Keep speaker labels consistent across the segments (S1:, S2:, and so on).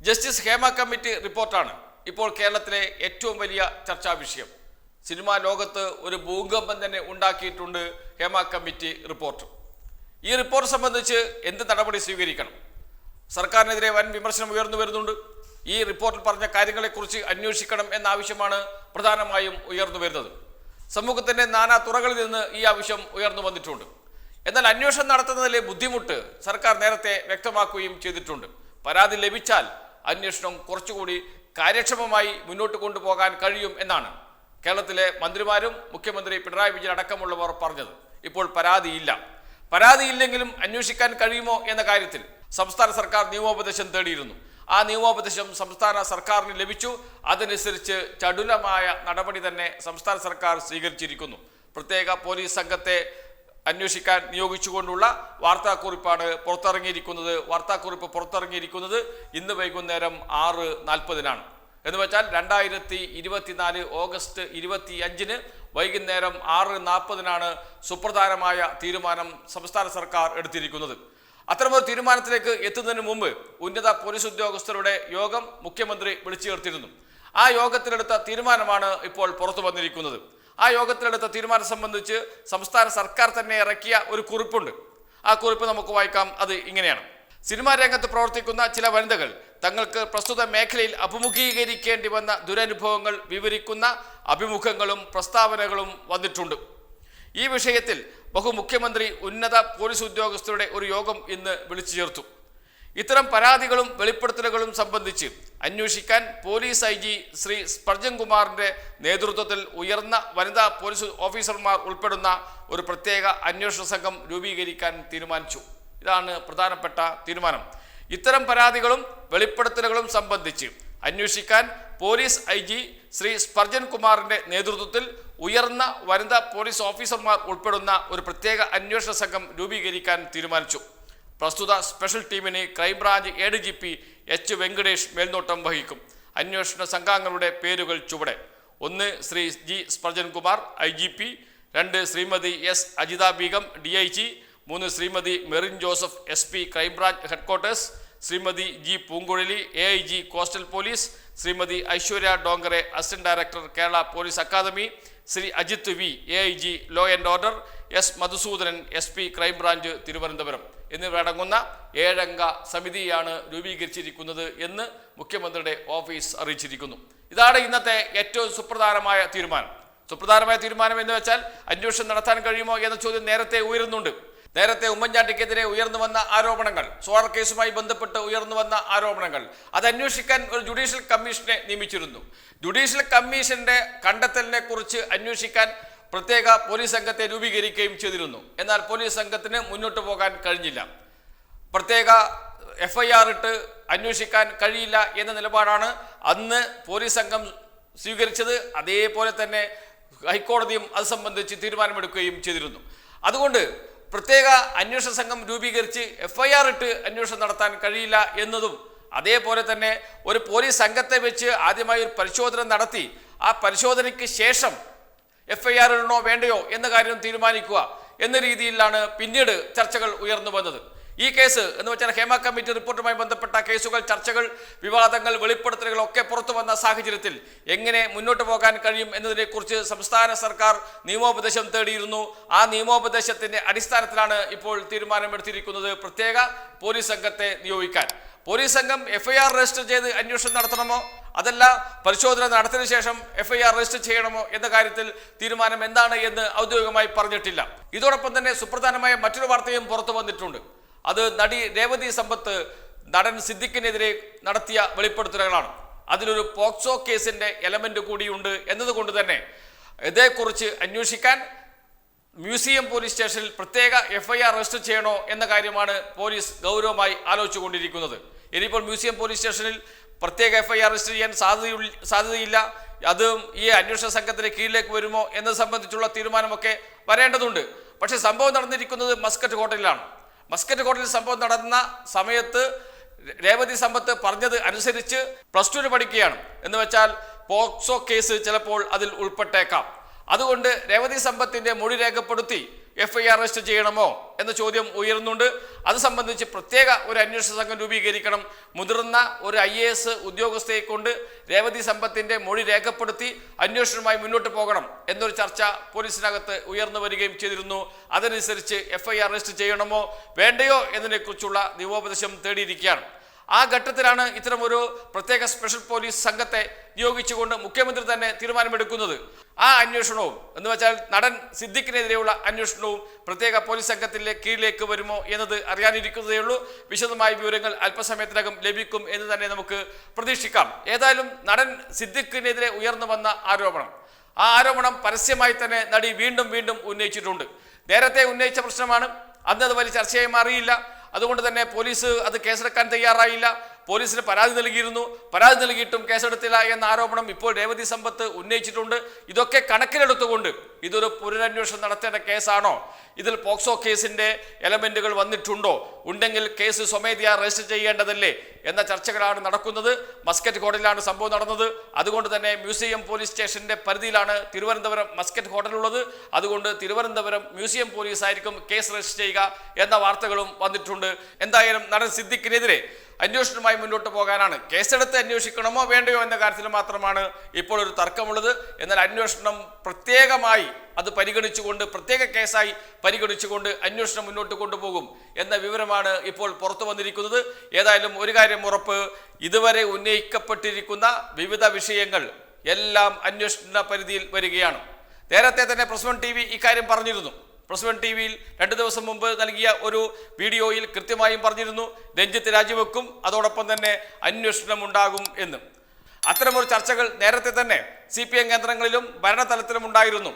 S1: Justice Hema committee റിപ്പോർട്ടാണ് ഇപ്പോൾ കേരളത്തിലെ ഏറ്റവും വലിയ ചർച്ചാ വിഷയം. സിനിമാ ലോകത്ത് ഒരു ഭൂകമ്പം തന്നെ ഉണ്ടാക്കിയിട്ടുണ്ട് ഹേമ കമ്മിറ്റി റിപ്പോർട്ട്. ഈ റിപ്പോർട്ട് സംബന്ധിച്ച് എന്ത് നടപടി സ്വീകരിക്കണം? സർക്കാരിനെതിരെ വൻ വിമർശനം ഉയർന്നു വരുന്നുണ്ട്. ഈ റിപ്പോർട്ടിൽ പറഞ്ഞ കാര്യങ്ങളെക്കുറിച്ച് അന്വേഷിക്കണം എന്ന ആവശ്യമാണ് പ്രധാനമായും ഉയർന്നു വരുന്നത്. സമൂഹത്തിന്റെ നാനാ തുറകളിൽ നിന്ന് ഈ ആവശ്യം ഉയർന്നു വന്നിട്ടുണ്ട്. എന്നാൽ അന്വേഷണം നടത്തുന്നതിലെ ബുദ്ധിമുട്ട് സർക്കാർ നേരത്തെ വ്യക്തമാക്കുകയും ചെയ്തിട്ടുണ്ട്. പരാതി ലഭിച്ചാൽ അന്വേഷണം കുറച്ചുകൂടി കാര്യക്ഷമമായി മുന്നോട്ട് കൊണ്ടുപോകാൻ കഴിയും എന്നാണ് കേരളത്തിലെ മന്ത്രിമാരും മുഖ്യമന്ത്രി പിണറായി വിജയൻ അടക്കമുള്ളവർ പറഞ്ഞത്. ഇപ്പോൾ പരാതിയില്ല. പരാതിയില്ലെങ്കിലും അന്വേഷിക്കാൻ കഴിയുമോ എന്ന കാര്യത്തിൽ സംസ്ഥാന സർക്കാർ നിയമോപദേശം തേടിയിരുന്നു. ആ നിയമോപദേശം സംസ്ഥാന സർക്കാരിന് ലഭിച്ചു. അതനുസരിച്ച് ചടുലമായ നടപടി തന്നെ സംസ്ഥാന സർക്കാർ സ്വീകരിച്ചിരിക്കുന്നു. പ്രത്യേക പോലീസ് സംഘത്തെ അന്വേഷിക്കാൻ നിയോഗിച്ചുകൊണ്ടുള്ള വാർത്താക്കുറിപ്പാണ് പുറത്തിറങ്ങിയിരിക്കുന്നത്. വാർത്താക്കുറിപ്പ് പുറത്തിറങ്ങിയിരിക്കുന്നത് ഇന്ന് വൈകുന്നേരം ആറ് നാൽപ്പതിനാണ്. എന്ന് വെച്ചാൽ രണ്ടായിരത്തി ഇരുപത്തിനാല് ഓഗസ്റ്റ് ഇരുപത്തി അഞ്ചിന് വൈകുന്നേരം ആറ് നാൽപ്പതിനാണ് സുപ്രധാനമായ തീരുമാനം സംസ്ഥാന സർക്കാർ എടുത്തിരിക്കുന്നത്. അത്തരമൊരു തീരുമാനത്തിലേക്ക് എത്തുന്നതിന് മുമ്പ് ഉന്നത പോലീസ് ഉദ്യോഗസ്ഥരുടെ യോഗം മുഖ്യമന്ത്രി വിളിച്ചു ചേർത്തിരുന്നു ആ യോഗത്തിലെടുത്ത തീരുമാനമാണ് ഇപ്പോൾ പുറത്തു വന്നിരിക്കുന്നത്. ആ യോഗത്തിലെടുത്ത തീരുമാനം സംബന്ധിച്ച് സംസ്ഥാന സർക്കാർ തന്നെ ഇറക്കിയ ഒരു കുറിപ്പുണ്ട്. ആ കുറിപ്പ് നമുക്ക് വായിക്കാം. അത് ഇങ്ങനെയാണ്. സിനിമാ രംഗത്ത് പ്രവർത്തിക്കുന്ന ചില വനിതകൾ തങ്ങൾക്ക് പ്രസ്തുത മേഖലയിൽ അഭിമുഖീകരിക്കേണ്ടി വന്ന ദുരനുഭവങ്ങൾ വിവരിക്കുന്ന അഭിമുഖങ്ങളും പ്രസ്താവനകളും വന്നിട്ടുണ്ട്. ഈ വിഷയത്തിൽ ബഹുമുഖ്യമന്ത്രി ഉന്നത പോലീസ് ഉദ്യോഗസ്ഥരുടെ ഒരു യോഗം ഇന്ന് വിളിച്ചു ചേർത്തു. ഇത്തരം പരാതികളും വെളിപ്പെടുത്തലുകളും സംബന്ധിച്ച് അന്വേഷിക്കാൻ police I G Shri Sparjan കുമാറിന്റെ നേതൃത്വത്തിൽ ഉയർന്ന വനിതാ പോലീസ് ഓഫീസർമാർ ഉൾപ്പെടുന്ന ഒരു പ്രത്യേക അന്വേഷണ സംഘം രൂപീകരിക്കാൻ തീരുമാനിച്ചു. ഇതാണ് പ്രധാനപ്പെട്ട തീരുമാനം. ഇത്തരം പരാതികളും വെളിപ്പെടുത്തലുകളും സംബന്ധിച്ച് അന്വേഷിക്കാൻ police I G Shri Sparjan കുമാറിന്റെ നേതൃത്വത്തിൽ ഉയർന്ന വനിതാ പോലീസ് ഓഫീസർമാർ ഉൾപ്പെടുന്ന ഒരു പ്രത്യേക അന്വേഷണ സംഘം രൂപീകരിക്കാൻ തീരുമാനിച്ചു. പ്രസ്തുത സ്പെഷ്യൽ ടീമിന് crime branch A D G P H Venkatesh മേൽനോട്ടം വഹിക്കും. അന്വേഷണ സംഘാംഗങ്ങളുടെ പേരുകൾ ചുവടെ. ഒന്ന് Shri G Sparjan Kumar I G P രണ്ട് Shrimati S Ajitha Beegum D I G മൂന്ന് Shrimati Merin Joseph S P crime branch headquarters Shrimati G Poonguzhali A I G coastal police Shrimati Aishwarya Dongre assistant director Kerala police academy Shri Ajith V A I G law and order S Madhusoodanan S P crime branch Thiruvananthapuram എന്നിവരടങ്ങുന്ന ഏഴംഗ സമിതിയാണ് രൂപീകരിച്ചിരിക്കുന്നത് എന്ന് മുഖ്യമന്ത്രിയുടെ office അറിയിച്ചിരിക്കുന്നു. ഇതാണ് ഇന്നത്തെ ഏറ്റവും സുപ്രധാനമായ തീരുമാനം. സുപ്രധാനമായ തീരുമാനം എന്ന് വെച്ചാൽ അന്വേഷണം നടത്താൻ കഴിയുമോ എന്ന ചോദ്യം നേരത്തെ ഉയരുന്നുണ്ട്. നേരത്തെ ഉമ്മൻചാണ്ടിക്കെതിരെ ഉയർന്നു വന്ന ആരോപണങ്ങൾ സോളർ കേസുമായി ബന്ധപ്പെട്ട് ഉയർന്നു വന്ന ആരോപണങ്ങൾ അത് അന്വേഷിക്കാൻ ഒരു ജുഡീഷ്യൽ കമ്മീഷനെ നിയമിച്ചിരുന്നു. ജുഡീഷ്യൽ കമ്മീഷന്റെ കണ്ടെത്തലിനെ കുറിച്ച് അന്വേഷിക്കാൻ പ്രത്യേക പോലീസ് സംഘത്തെ രൂപീകരിക്കുകയും ചെയ്തിരുന്നു. എന്നാൽ പോലീസ് സംഘത്തിന് മുന്നോട്ട് പോകാൻ കഴിഞ്ഞില്ല. പ്രത്യേക എഫ്ഐആർ ഇട്ട് അന്വേഷിക്കാൻ കഴിയില്ല എന്ന നിലപാടാണ് അന്ന് പോലീസ് സംഘം സ്വീകരിച്ചത്. അതേപോലെ തന്നെ ഹൈക്കോടതിയും അത് സംബന്ധിച്ച് തീരുമാനമെടുക്കുകയും ചെയ്തിരുന്നു. അതുകൊണ്ട് പ്രത്യേക അന്വേഷണ സംഘം രൂപീകരിച്ച് എഫ് ഐ ആർ ഇട്ട് അന്വേഷണം നടത്താൻ കഴിയില്ല എന്നതും അതേപോലെ തന്നെ ഒരു പോലീസ് സംഘത്തെ വെച്ച് ആദ്യമായി ഒരു പരിശോധന നടത്തി. ആ പരിശോധനയ്ക്ക് ശേഷം എഫ് ഐ ആർ ഇടണോ വേണ്ടയോ എന്ന കാര്യം തീരുമാനിക്കുക എന്ന രീതിയിലാണ് പിന്നീട് ചർച്ചകൾ ഉയർന്നു വന്നത്. ഈ കേസ് എന്ന് വെച്ചാൽ ഹേമ കമ്മിറ്റി റിപ്പോർട്ടുമായി ബന്ധപ്പെട്ട കേസുകൾ ചർച്ചകൾ വിവാദങ്ങൾ വെളിപ്പെടുത്തലുകൾ ഒക്കെ പുറത്തു വന്ന സാഹചര്യത്തിൽ എങ്ങനെ മുന്നോട്ട് പോകാൻ കഴിയും എന്നതിനെക്കുറിച്ച് സംസ്ഥാന സർക്കാർ നിയമോപദേശം തേടിയിരുന്നു. ആ നിയമോപദേശത്തിന്റെ അടിസ്ഥാനത്തിലാണ് ഇപ്പോൾ തീരുമാനമെടുത്തിരിക്കുന്നത് പ്രത്യേക പോലീസ് സംഘത്തെ നിയോഗിക്കാൻ. പോലീസ് സംഘം എഫ്ഐആർ രജിസ്റ്റർ ചെയ്ത് അന്വേഷണം നടത്തണമോ? അതല്ല പരിശോധന നടത്തിയതിനു ശേഷം എഫ്ഐആർ രജിസ്റ്റർ ചെയ്യണമോ എന്ന കാര്യത്തിൽ തീരുമാനം എന്താണ് എന്ന് ഔദ്യോഗികമായി പറഞ്ഞിട്ടില്ല. ഇതോടൊപ്പം തന്നെ സുപ്രധാനമായ മറ്റൊരു വാർത്തയും പുറത്തു വന്നിട്ടുണ്ട്. അത് നടി രേവതി സമ്പത്ത് നടൻ സിദ്ദിഖിനെതിരെ നടത്തിയ വെളിപ്പെടുത്തലുകളാണ്. അതിലൊരു പോക്സോ കേസിന്റെ എലമെന്റ് കൂടിയുണ്ട് എന്നതുകൊണ്ട് തന്നെ ഇതേക്കുറിച്ച് അന്വേഷിക്കാൻ മ്യൂസിയം പോലീസ് സ്റ്റേഷനിൽ പ്രത്യേക എഫ്ഐആർ രജിസ്റ്റർ ചെയ്യണോ എന്ന കാര്യമാണ് പോലീസ് ഗൗരവമായി ആലോചിച്ചുകൊണ്ടിരിക്കുന്നത്. ഇനിയിപ്പോൾ മ്യൂസിയം പോലീസ് സ്റ്റേഷനിൽ പ്രത്യേക എഫ്ഐആർ രജിസ്റ്റർ ചെയ്യാൻ സാധ്യതയുള്ള സാധ്യതയില്ല. അതും ഈ അന്വേഷണ സംഘത്തിന് കീഴിലേക്ക് വരുമോ എന്നത് സംബന്ധിച്ചുള്ള തീരുമാനമൊക്കെ വരേണ്ടതുണ്ട്. പക്ഷേ സംഭവം നടന്നിരിക്കുന്നത് മസ്കറ്റ് ഹോട്ടലിലാണ്. മസ്കറ്റ് കോടതിയിൽ സംഭവം നടന്ന സമയത്ത് രേവതി സമ്പത്ത് പറഞ്ഞത് അനുസരിച്ച് പ്ലസ് ടുവിന് പഠിക്കുകയാണ്. എന്ന് വെച്ചാൽ പോക്സോ കേസ് ചിലപ്പോൾ അതിൽ ഉൾപ്പെട്ടേക്കാം. അതുകൊണ്ട് രേവതി സമ്പത്തിന്റെ മൊഴി രേഖപ്പെടുത്തി എഫ് ഐ ആർ രജിസ്റ്റർ ചെയ്യണമോ എന്ന ചോദ്യം ഉയരുന്നുണ്ട്. അത് സംബന്ധിച്ച് പ്രത്യേക ഒരു അന്വേഷണ സംഘം രൂപീകരിക്കണം. മുതിർന്ന ഒരു ഐ എ എസ് ഉദ്യോഗസ്ഥയെ കൊണ്ട് രേവതി സമ്പത്തിന്റെ മൊഴി രേഖപ്പെടുത്തി അന്വേഷണവുമായി മുന്നോട്ട് പോകണം എന്നൊരു ചർച്ച പോലീസിനകത്ത് ഉയർന്നു വരികയും ചെയ്തിരുന്നു. അതനുസരിച്ച് എഫ് ഐ ആർ രജിസ്റ്റർ ചെയ്യണമോ വേണ്ടയോ എന്നതിനെക്കുറിച്ചുള്ള നിയമോപദേശം തേടിയിരിക്കുകയാണ്. ആ ഘട്ടത്തിലാണ് ഇത്തരം ഒരു പ്രത്യേക സ്പെഷ്യൽ പോലീസ് സംഘത്തെ നിയോഗിച്ചുകൊണ്ട് മുഖ്യമന്ത്രി തന്നെ തീരുമാനമെടുക്കുന്നത്. ആ അന്വേഷണവും എന്ന് വെച്ചാൽ നടൻ സിദ്ദിഖിനെതിരെയുള്ള അന്വേഷണവും പ്രത്യേക പോലീസ് സംഘത്തിലെ കീഴിലേക്ക് വരുമോ എന്നത് അറിയാനിരിക്കുന്നതേ ഉള്ളൂ. വിശദമായ വിവരങ്ങൾ അല്പസമയത്തിനകം ലഭിക്കും എന്ന് തന്നെ നമുക്ക് പ്രതീക്ഷിക്കാം. ഏതായാലും നടൻ സിദ്ദിഖിനെതിരെ ഉയർന്നു വന്ന ആരോപണം. ആ ആരോപണം പരസ്യമായി തന്നെ നടി വീണ്ടും വീണ്ടും ഉന്നയിച്ചിട്ടുണ്ട്. നേരത്തെ ഉന്നയിച്ച പ്രശ്നമാണ്. അന്ന് അത് വലിയ ചർച്ചയായി മാറിയില്ല. അതുകൊണ്ട് തന്നെ പോലീസ് അത് കേസെടുക്കാൻ തയ്യാറായില്ല. പോലീസിന് പരാതി നൽകിയിരുന്നു. പരാതി നൽകിയിട്ടും കേസെടുത്തില്ല എന്ന ആരോപണം ഇപ്പോൾ രേവതി സമ്പത്ത് ഉന്നയിച്ചിട്ടുണ്ട്. ഇതൊക്കെ കണക്കിലെടുത്തുകൊണ്ട് ഇതൊരു പുനരന്വേഷണം നടത്തേണ്ട കേസാണോ? ഇതിൽ പോക്സോ കേസിന്റെ എലമെന്റുകൾ വന്നിട്ടുണ്ടോ? ഉണ്ടെങ്കിൽ കേസ് സ്വമേധയാ രജിസ്റ്റർ ചെയ്യേണ്ടതല്ലേ എന്ന ചർച്ചകളാണ് നടക്കുന്നത്. മസ്കറ്റ് ഹോട്ടലിലാണ് സംഭവം നടന്നത്. അതുകൊണ്ട് തന്നെ മ്യൂസിയം പോലീസ് സ്റ്റേഷന്റെ പരിധിയിലാണ് തിരുവനന്തപുരം മസ്കറ്റ് ഹോട്ടലുള്ളത്. അതുകൊണ്ട് തിരുവനന്തപുരം മ്യൂസിയം പോലീസ് ആയിരിക്കും കേസ് രജിസ്റ്റർ ചെയ്യുക എന്ന വാർത്തകളും വന്നിട്ടുണ്ട്. എന്തായാലും നടൻ സിദ്ദിഖിനെതിരെ അന്വേഷണവുമായി മുന്നോട്ട് പോകാനാണ്. കേസെടുത്ത് അന്വേഷിക്കണമോ വേണ്ടയോ എന്ന കാര്യത്തിൽ മാത്രമാണ് ഇപ്പോൾ ഒരു തർക്കമുള്ളത്. എന്നാൽ അന്വേഷണം പ്രത്യേകമായി അത് പരിഗണിച്ചുകൊണ്ട് പ്രത്യേക കേസായി പരിഗണിച്ചുകൊണ്ട് അന്വേഷണം മുന്നോട്ട് കൊണ്ടുപോകും എന്ന വിവരമാണ് ഇപ്പോൾ പുറത്തു വന്നിരിക്കുന്നത്. ഏതായാലും ഒരു കാര്യം ഉറപ്പ് ഇതുവരെ ഉന്നയിക്കപ്പെട്ടിരിക്കുന്ന വിവിധ വിഷയങ്ങൾ എല്ലാം അന്വേഷണ പരിധിയിൽ വരികയാണ്. നേരത്തെ തന്നെ പ്രസ് വൺ ടി വി ഇക്കാര്യം പറഞ്ഞിരുന്നു. പ്രസ് വൺ ടി വിയിൽ രണ്ട് ദിവസം മുമ്പ് നൽകിയ ഒരു വീഡിയോയിൽ കൃത്യമായും പറഞ്ഞിരുന്നു രഞ്ജിത്ത് രാജിവെക്കും അതോടൊപ്പം തന്നെ അന്വേഷണം ഉണ്ടാകും എന്ന്. അത്തരമൊരു ചർച്ചകൾ നേരത്തെ തന്നെ സി പി എം കേന്ദ്രങ്ങളിലും ഭരണതലത്തിലും ഉണ്ടായിരുന്നു.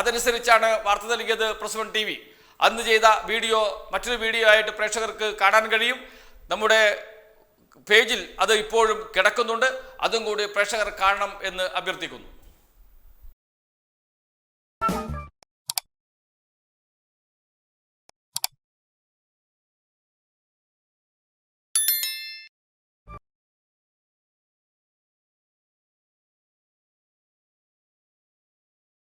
S1: അതനുസരിച്ചാണ് വാർത്ത നൽകിയത് പ്ലസ് വൺ ടി വി അന്ന് ചെയ്ത വീഡിയോ മറ്റൊരു വീഡിയോ ആയിട്ട് പ്രേക്ഷകർക്ക് കാണാൻ കഴിയും. നമ്മുടെ പേജിൽ അത് ഇപ്പോഴും കിടക്കുന്നുണ്ട്. അതും കൂടി പ്രേക്ഷകർ കാണണം എന്ന് അഭ്യർത്ഥിക്കുന്നു.